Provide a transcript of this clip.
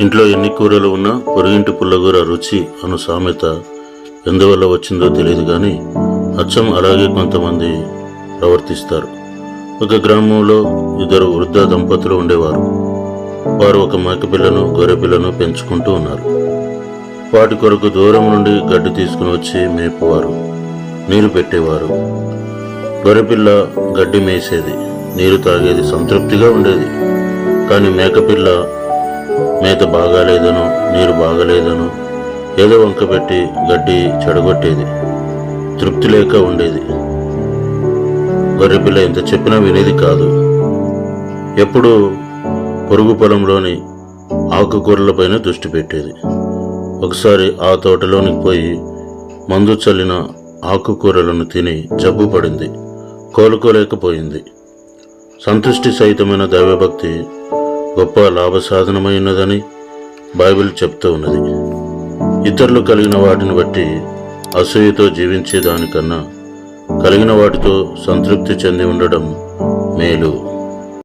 ఇంట్లో ఎన్ని కూరలు ఉన్నా పొరుగింటి పుల్లగూర రుచి అను సామెత ఎందువల్ల వచ్చిందో తెలియదు కానీ అచ్చం అలాగే కొంతమంది ప్రవర్తిస్తారు. ఒక గ్రామంలో ఇద్దరు వృద్ధ దంపతులు ఉండేవారు. వారు ఒక మేకపిల్లను గొర్రెపిల్లను పెంచుకుంటూ ఉన్నారు. వాటి కొరకు దూరం నుండి గడ్డి తీసుకుని వచ్చి మేపేవారు నీరు పెట్టేవారు. గొర్రెపిల్ల గడ్డి మేసేది నీరు తాగేది సంతృప్తిగా ఉండేది. కానీ మేకపిల్ల మేత బాగాలేదనో నీరు బాగలేదనో ఏదో వంక పెట్టి గడ్డి చెడగొట్టేది. తృప్తి లేక ఉండేది. గొర్రెపిల్ల ఎంత చెప్పినా వినేది కాదు. ఎప్పుడూ పొరుగు పొలంలోని ఆకుకూరలపైన దృష్టి పెట్టేది. ఒకసారి ఆ తోటలోనికి పోయి మందు చల్లిన ఆకుకూరలను తిని జబ్బు పడింది. కోలుకోలేకపోయింది. సంతృష్టి సహితమైన దైవభక్తి గొప్ప లాభసాధనమైనదని బైబిల్ చెప్తూ ఉన్నది. ఇతరులు కలిగిన వాటిని బట్టి అసూయతో జీవించే దానికన్నా కలిగిన వాటితో సంతృప్తి చెంది ఉండడం మేలు.